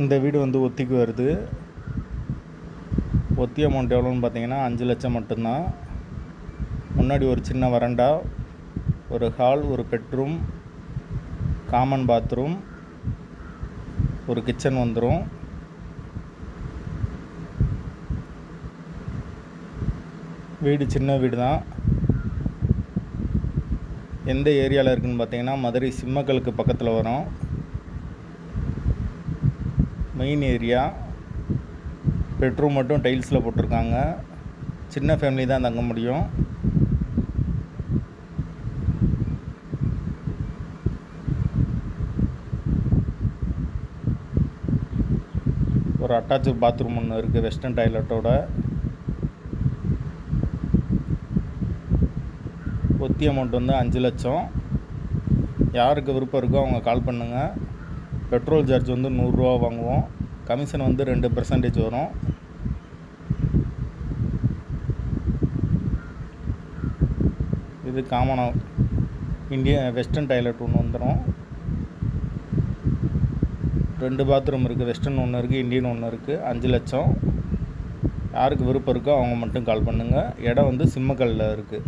இந்த வீடு வந்து ஒத்திக்கு வருது. ஒத்தி அமௌண்ட் எவ்வளோன்னு பார்த்தீங்கன்னா அஞ்சு லட்சம் மட்டும்தான். முன்னாடி ஒரு சின்ன வரண்டா ஒரு ஹால் ஒரு பெட்ரூம் காமன் பாத்ரூம் ஒரு கிச்சன் வந்துடும் வீடு சின்ன வீடு தான் எந்த ஏரியாவில் இருக்குதுன்னு பார்த்தீங்கன்னா மதுரை சிம்மக்கலுக்கு பக்கத்தில் வரும். மெயின் ஏரியா பெட்ரூம் மட்டும் டைல்ஸில் போட்டிருக்காங்க. சின்ன ஃபேமிலி தான் தங்க முடியும். ஒரு அட்டாச்சு பாத்ரூம் ஒன்று இருக்குது வெஸ்டர்ன் டாய்லெட்டோட ஒத்தி அமௌண்ட் வந்து அஞ்சு லட்சம். யாருக்கு விருப்பம் இருக்கோ அவங்க கால் பண்ணுங்கள் பெட்ரோல் சார்ஜ் வந்து நூறுரூவா வாங்குவோம். கமிஷன் வந்து ரெண்டு பர்சன்டேஜ் வரும். இது காமனாக இந்திய வெஸ்டர்ன் டாய்லெட் ஒன்று வந்துடும் ரெண்டு பாத்ரூம் இருக்குது வெஸ்டர்ன் ஒன்று இருக்குது இந்தியன் ஒன்று இருக்குது அஞ்சு லட்சம். யாருக்கு விருப்பம் இருக்கோ அவங்க மட்டும் கால் பண்ணுங்கள் இடம் வந்து சிம்மக்கல்லில் இருக்குது